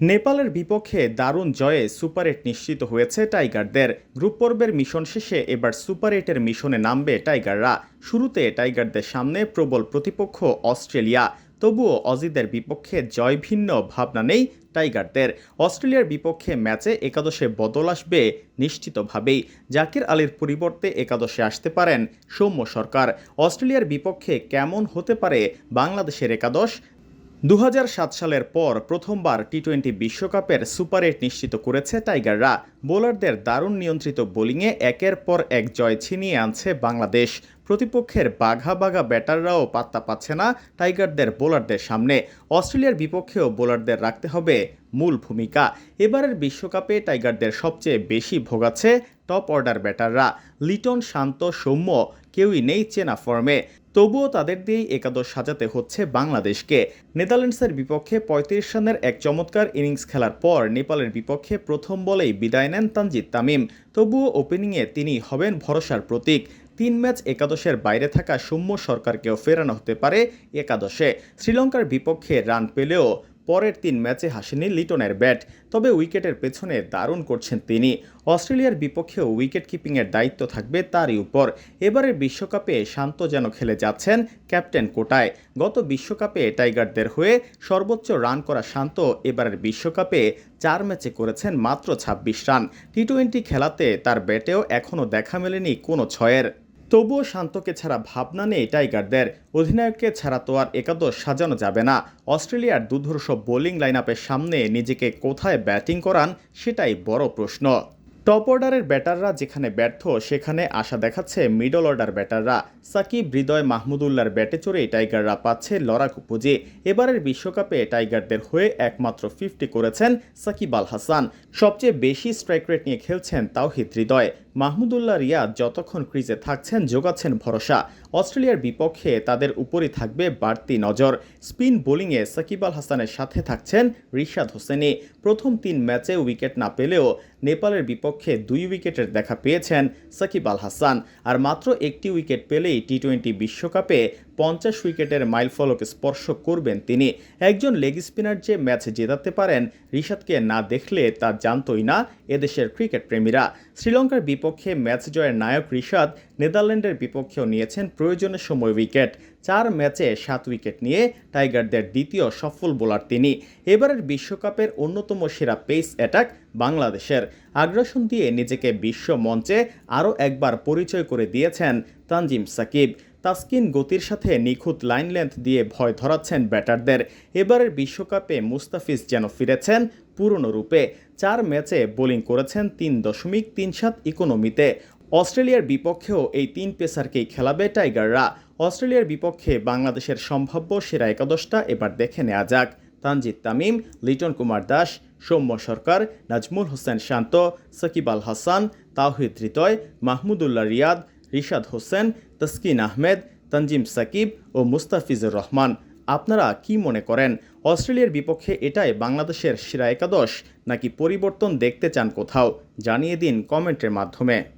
নেপালের বিপক্ষে দারুণ জয়ে সুপার এইট নিশ্চিত হয়েছে টাইগারদের। গ্রুপ পর্বের মিশন শেষে এবার সুপার এইটের মিশনে নামবে টাইগাররা। শুরুতে টাইগারদের সামনে প্রবল প্রতিপক্ষ অস্ট্রেলিয়া। তবুও অজিদের বিপক্ষে জয় ভিন্ন ভাবনা নেই টাইগারদের। অস্ট্রেলিয়ার বিপক্ষে ম্যাচে একাদশে বদল আসবে নিশ্চিতভাবেই। জাকির আলীর পরিবর্তে একাদশে আসতে পারেন সৌম্য সরকার। অস্ট্রেলিয়ার বিপক্ষে কেমন হতে পারে বাংলাদেশের একাদশ? দু হাজার সাত সালের পর প্রথমবার টি টোয়েন্টি বিশ্বকাপের সুপার এইট নিশ্চিত করেছে টাইগাররা। বোলারদের দারুণ নিয়ন্ত্রিত বোলিংয়ে একের পর এক জয় ছিনিয়ে আনছে বাংলাদেশ। প্রতিপক্ষের বাঘা বাঘা ব্যাটাররাও পাত্তা পাচ্ছে না টাইগারদের বোলারদের সামনে। অস্ট্রেলিয়ার বিপক্ষেও বোলারদের রাখতে হবে মূল ভূমিকা। এবারের বিশ্বকাপে টাইগারদের সবচেয়ে বেশি ভোগাচ্ছে টপ অর্ডার ব্যাটাররা। লিটন শান্ত সৌম্য কেউই নেই চেনা ফর্মে। তবুও তাদের দিয়েই একাদশ সাজাতে হচ্ছে বাংলাদেশকে। নেদারল্যান্ডসের বিপক্ষে পঁয়ত্রিশ রানের এক চমৎকার ইনিংস খেলার পর নেপালের বিপক্ষে প্রথম বলেই বিদায় নেন তানজিদ তামিম। তবুও ওপেনিংয়ে তিনি হবেন ভরসার প্রতীক। তিন ম্যাচ একাদশের বাইরে থাকা সৌম্য সরকারকেও ফেরানো হতে পারে একাদশে। শ্রীলঙ্কার বিপক্ষে রান পেলেও পরের তিন ম্যাচে হাসেনি লিটনের ব্যাট, তবে উইকেটের পেছনে দারুণ করছেন তিনি। অস্ট্রেলিয়ার বিপক্ষেও উইকেট কিপিংয়ের দায়িত্ব থাকবে তারই উপর। এবারের বিশ্বকাপে শান্ত যেন খেলে যাচ্ছেন ক্যাপ্টেন কোটায়। গত বিশ্বকাপে টাইগারদের হয়ে সর্বোচ্চ রান করা শান্ত এবারের বিশ্বকাপে চার ম্যাচে করেছেন মাত্র ছাব্বিশ রান। টি টোয়েন্টি খেলাতে তার ব্যাটেও এখনও দেখা মেলেনি কোনো ছয়ের। তবুও শান্তকে ছাড়া ভাবনা নেই টাইগারদের। অধিনায়ককে ছাড়া তো আর একাদশ সাজানো যাবে না। অস্ট্রেলিয়ার দুধর্ষ বোলিং লাইনআপের সামনে নিজেকে কোথায় ব্যাটিং করান সেটাই বড় প্রশ্ন। টপ অর্ডারের ব্যাটাররা যেখানে ব্যর্থ, সেখানে আশা দেখাচ্ছে মিডল অর্ডার ব্যাটাররা। সাকিব, হৃদয় মাহমুদুল্লাহর ব্যাটে চড়ে টাইগাররা পাচ্ছে লড়াকু পুঁজি। এবারের বিশ্বকাপে টাইগারদের হয়ে একমাত্র ফিফটি করেছেন সাকিব আল হাসান। সবচেয়ে বেশি স্ট্রাইক রেট নিয়ে খেলছেন তাওহিদ হৃদয়। মাহমুদুল্লাহ রিয়াদ যতক্ষণ ক্রিজে থাকছেন, যোগাচ্ছেন ভরসা। অস্ট্রেলিয়ার বিপক্ষে তাদের উপরই থাকবে বাড়তি নজর। স্পিন বোলিংয়ে সাকিব আল হাসানের সাথে থাকছেন রিশাদ হোসেনি। প্রথম তিন ম্যাচে উইকেট না পেলেও নেপালের বিপক্ষে দুই উইকেটের দেখা পেয়েছেন সাকিব আল হাসান। আর মাত্র একটি উইকেট পেলেই টি টোয়েন্টি বিশ্বকাপে পঞ্চাশ উইকেটের মাইলফলক স্পর্শ করবেন তিনি। একজন লেগ স্পিনার যে ম্যাচ জেতাতে পারেন, রিশাদকে না দেখলে তা জানতই না এদেশের ক্রিকেট প্রেমীরা। শ্রীলঙ্কার বিপক্ষে ম্যাচ জয়ের নায়ক রিশাদ নেদারল্যান্ডের বিপক্ষেও নিয়েছেন প্রয়োজনের সময় উইকেট। চার ম্যাচে সাত উইকেট নিয়ে টাইগারদের দ্বিতীয় সফল বোলার তিনি। এবারের বিশ্বকাপের অন্যতম সেরা পেস অ্যাটাক বাংলাদেশের। আগ্রাসন দিয়ে নিজেকে বিশ্ব মঞ্চে আরও একবার পরিচয় করে দিয়েছেন তানজিম সাকিব। তাসকিন গতির সাথে নিখুঁত লাইন লেন্থ দিয়ে ভয় ধরাচ্ছেন ব্যাটারদের। এবারের বিশ্বকাপে মুস্তাফিজ যেন ফিরেছেন পুরনো রূপে। চার ম্যাচে বোলিং করেছেন তিন দশমিক তিন সাত ইকোনমিতে। অস্ট্রেলিয়ার বিপক্ষেও এই তিন পেসারকেই খেলাবে টাইগাররা। অস্ট্রেলিয়ার বিপক্ষে বাংলাদেশের সম্ভাব্য সেরা একাদশটা এবার দেখে নেওয়া যাক। তানজিদ তামিম, লিটন কুমার দাস, সৌম্য সরকার, নাজমুল হোসেন শান্ত, সাকিব আল হাসান, তাওহিদ হৃদয়, মাহমুদুল্লাহ রিয়াদ রিশাদ হোসেন, তসকিন আহমেদ তঞ্জিম সাকিব ও মুস্তাফিজুর রহমান। আপনারা কি মনে করেন, অস্ট্রেলিয়ার বিপক্ষে এটাই বাংলাদেশের সেরা একাদশ নাকি পরিবর্তন দেখতে চান কোথাও? জানিয়ে দিন কমেন্টের মাধ্যমে।